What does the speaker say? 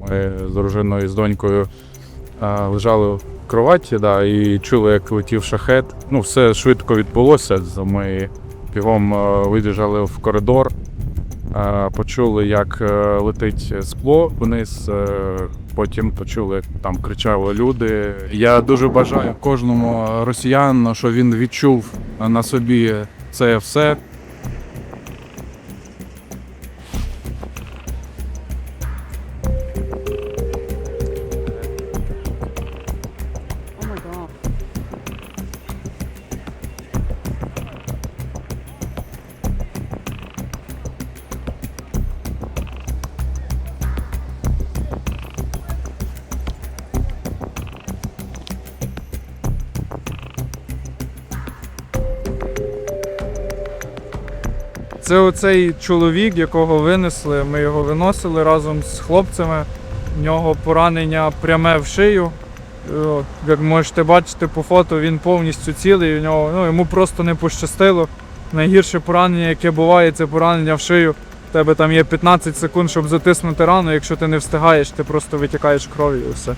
Ми з дружиною і з донькою е, лежали в кроваті да, і чули, як летів шахет. Ну, все швидко відбулося. Ми бігом е, вибіжали в коридор, е, почули, як летить скло вниз. Потім почули, як там кричали люди. Я дуже бажаю кожному росіянину, що він відчув на собі це все. Це оцей чоловік, якого винесли. Ми його виносили разом з хлопцями. У нього поранення пряме в шию. Е, Як можете бачити по фото, він повністю цілий. У нього, ну, йому просто не пощастило. Найгірше поранення, яке буває, це поранення в шию. У тебе там є 15 секунд, щоб затиснути рану. Якщо ти не встигаєш, ти просто витікаєш кров'ю і все.